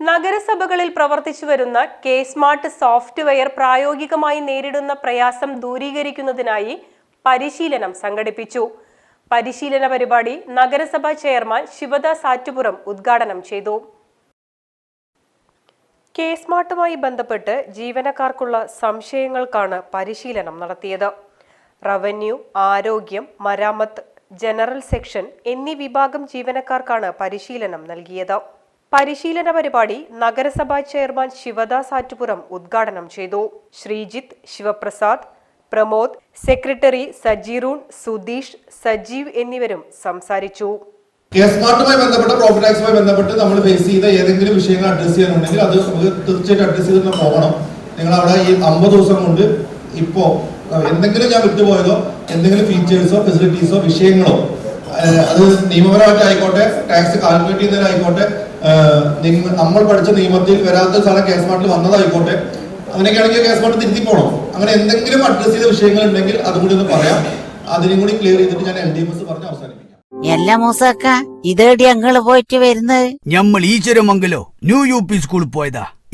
നഗരസഭകളിൽ പ്രവർത്തിച്ചു വരുന്ന K smart software പ്രായോഗികമായി നേരിടുന്ന പ്രയാസം ദൂരീകരിക്കുന്നതിനായി പരിശീലനം സംഘടിപ്പിച്ചു. പരിശീലന പരിപാടി നഗരസഭാ ചെയർമാൻ ശിവദാസ് ആറ്റുപുറം ഉദ്ഘാടനം ചെയ്തു. കെ സ്മാർട്ടുമായി ബന്ധപ്പെട്ട് ജീവനക്കാർക്കുള്ള സംശയങ്ങൾക്കാണ് പരിശീലനം നടത്തിയത്. റവന്യൂ ആരോഗ്യം മരാമത്ത് ജനറൽ സെക്ഷൻ എന്നീ വിഭാഗം ജീവനക്കാർക്കാണ് പരിശീലനം നൽകിയത്. പരിശീലന പരിപാടി നഗരസഭാ ചെയർമാൻ ശിവദാസ് ആറ്റുപുറം ഉദ്ഘാടനം ചെയ്തു. ശ്രീജിത്ത് ശിവപ്രസാദ് പ്രമോദ് സെക്രട്ടറി സജീറൂൺ സുധീഷ് സജീവ് എന്നിവരും സംസാരിച്ചു. കെ സ്മാർട്ടുമായി ബന്ധപ്പെട്ട പ്രോഫിറ്റ് ടാക്സുമായി ബന്ധപ്പെട്ട് നമ്മൾ ഫേസ് ചെയ്ത ഏതെങ്കിലും വിഷയങ്ങൾ അഡ്രസ് ചെയ്യാനുണ്ടെങ്കിൽ അത് നമുക്ക് തീർച്ചയായിട്ടും അഡ്രസ് ചെയ്ത് പോകണം. നിങ്ങൾ അവിടെ ഈ അമ്പത് ദിവസം കൊണ്ട് ഇപ്പോ എന്തെങ്കിലും ഞാൻ വിട്ടുപോയതോ എന്തെങ്കിലും ഫീച്ചേഴ്സോ ഫെസിലിറ്റീസോ വിഷയങ്ങളോ അത് നിയമപരമായിട്ട് ആയിക്കോട്ടെ ടാക്സ് കാൽക്കുലേറ്റ് ചെയ്യുന്നതിനായിക്കോട്ടെ നമ്മൾ പഠിച്ച നിയമത്തിൽ വരാത്ത സ്ഥലം കേസ് മാർട്ടിൽ വന്നതായിക്കോട്ടെ. അങ്ങനെയൊക്കെയാണെങ്കിൽ കേസ് മാട്ടിൽ തിരുത്തി പോകണം അങ്ങനെ എന്തെങ്കിലും അഡ്രസ് ചെയ്ത വിഷയങ്ങൾ ഉണ്ടെങ്കിൽ അതും കൂടി ഒന്ന് പറയാം. അതിനും കൂടി ക്ലിയർ ചെയ്തിട്ട് ഞാൻ എൽ ഡി എം എസ് പറഞ്ഞ് അവസാനിപ്പിക്കാം. എല്ലാ മൂസക്ക ഇതേടി ഞങ്ങൾ പോയിട്ട് വരുന്നത്? ഞമ്മൾ ഈശ്വരമംഗലോ ന്യൂ യു പി സ്കൂളിൽ പോയതാ.